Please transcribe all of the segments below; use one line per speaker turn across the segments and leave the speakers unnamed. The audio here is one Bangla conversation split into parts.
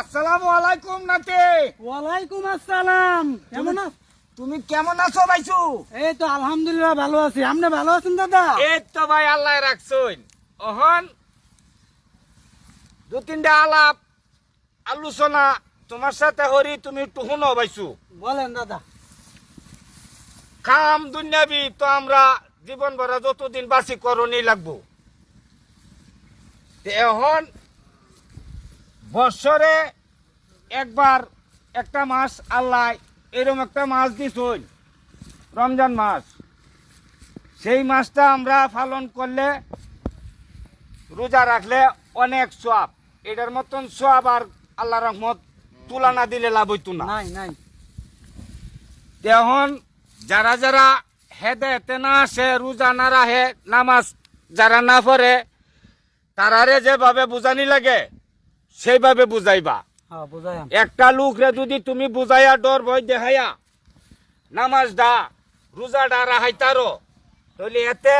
আসসালামু আলাইকুম নাতে।
ওয়ালাইকুম আসসালাম। কেমন
তুমি কেমন আছো ভাইসু?
এই তো আলহামদুলিল্লাহ ভালো আছি। আপনি ভালো আছেন দাদা?
এই তো ভাই আল্লাহ রাখছইন। অহন দু তিনটা আলাপ আলোচনা তোমার সাথে হরি তুমি একটু শুনো ভাইসু।
বলেন দাদা।
কাম দুনিয়াবি তো আমরা জীবন ভরা যতদিন বাসি করণই লাগবো। এখন বৎসরে একবার একটা মাস আল্লাহ এরকম একটা মাস দিছই রমজান মাস। সেই মাসটা আমরা পালন করলে রোজা রাখলে অনেক সোয়াব এটার মতন সোয়াব আর আল্লাহ রহমত তুলনা দিলে লাভ হইতো না।
নাই নাই।
এখন যারা যারা হেদেতে না আসে রোজা না রাহে নামাজ যারা না পড়ে তারারে যেভাবে বুঝানি লাগে সেইভাবে বুঝাইবা।
হ্যাঁ
একটা লোকরে যদি তুমি বুঝাইয়া ডর ভয় দেখাইয়া নামাজ দা রোজা ডা রাহাই তারো তাহলে এতে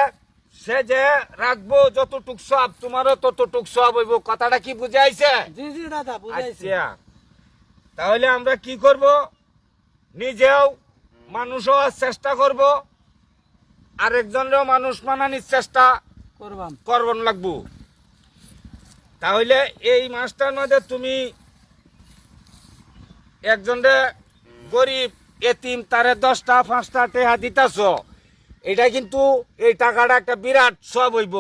সে যে রাখব যতটুক সব তোমারও ততটুক সব হইব। কথাটা কি বুঝাইছে?
জি জি দাদা বুঝাইছি।
আচ্ছা তাহলে আমরা কি করব? নিজেও মানুষ হওয়ার চেষ্টা করব আরেকজনেরও মানুষ মানানির চেষ্টা
করবাম।
করবন লাগবো। তাহলে এই মাসটার মধ্যে তুমি একজনে গরিব এতিম তারে দশটা পাঁচটা টেহা দিতাছ এটা কিন্তু এই টাকাটা একটা বিরাট সব হইব।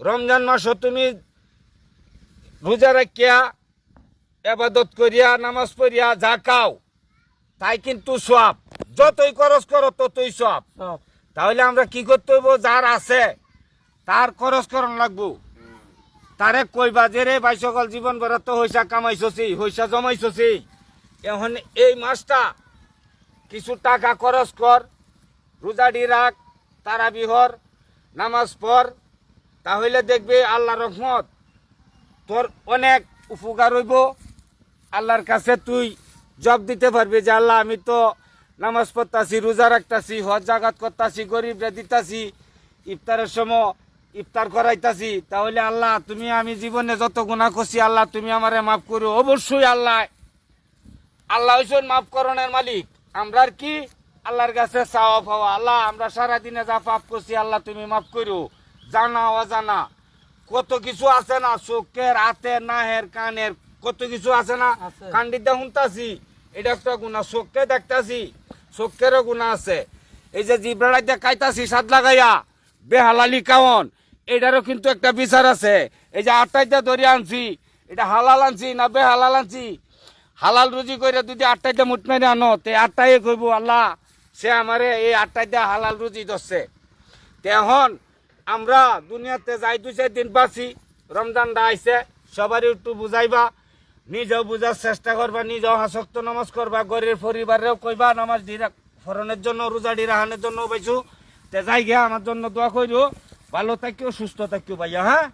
রমজান মাসও তুমি রোজা রাখিয়া এবাদত করিয়া নামাজ পড়িয়া যা খাও তাই কিন্তু সব। যতই খরচ করো ততই সব। তাহলে আমরা কি করতে হইব? যার আছে তার খরচ করণ লাগবো। তারে কইবা যে রে ভাই সকল জীবন ভরা তো হইসা কামাইছছি হইসা জমাইছছি এখন এই মাসটা কিছু টাকা খরচ কর রোজাডি রাখ তারা বিহর নামাজ পড়, তাহলে দেখবে আল্লাহ রহমত। তোর অনেক উপকার হইব। আল্লাহর কাছে তুই জব দিতে পারবি যে আল্লাহ, আমি তো নামাজ পড়তাছি, রোজা রাখতাছি, হজ জাগাত করতাছি, গরিবরা দিতাছি, ইফতারের সময় ইফতার করাইতাছি তাহলে আল্লাহ তুমি আমি জীবনে যত গুণা করছি আল্লাহ তুমি আমারে মাফ করো। অবশ্যই আল্লাহ। আল্লাহ হইছেন মাফ করণের মালিক। আমরার কি? আল্লাহর কাছে চাওয়া পাওয়া। আল্লাহ আমরা সারাদিনে যা পাপ করছি আল্লাহ তুমি মাফ করো। জানা অজানা। কত কিছু আছে না? চোখের হাতের নাহের কানের কত কিছু আছে না? কান্ডিতে শুনতাছি। এটা একটা গুণা চোখকে দেখতাছি। চোখেরও গুণা আছে। এই যে জিব্রাড়াইতে খাইতাছি সাদ লাগাইয়া বেহালালি কাওন। এটারও কিন্তু একটা বিচার আছে। এই যে আটটাইতে ধরে আনছি, এটা হালাল আনছি না বে বেহালাল আনছি? হালাল রুজি করে যদি আটটাইতে মুঠ মেরে আনো, তে আটটাই কইব, আল্লাহ, সে আমারে এই আটটাইতে হালাল রুজি ধরছে তে এখন আমরা দুনিয়াতে যাই, দুই চার দিন বাঁচি রমজানটা আইছে, সবারই একটু বুঝাইবা, নিজেও বুঝার চেষ্টা করবা, নিজেও হাসক্ত নামাজ করবা, গরিব পরিবারেও কইবা, নামাজ দিরা ফরনের জন্য রোজাডি রাহানের জন্য পাইছো তে যাই গিয়া আমার জন্য দোয়া করিও ভালো থাকিও সুস্থ থাকিও ভাইয়া হ্যাঁ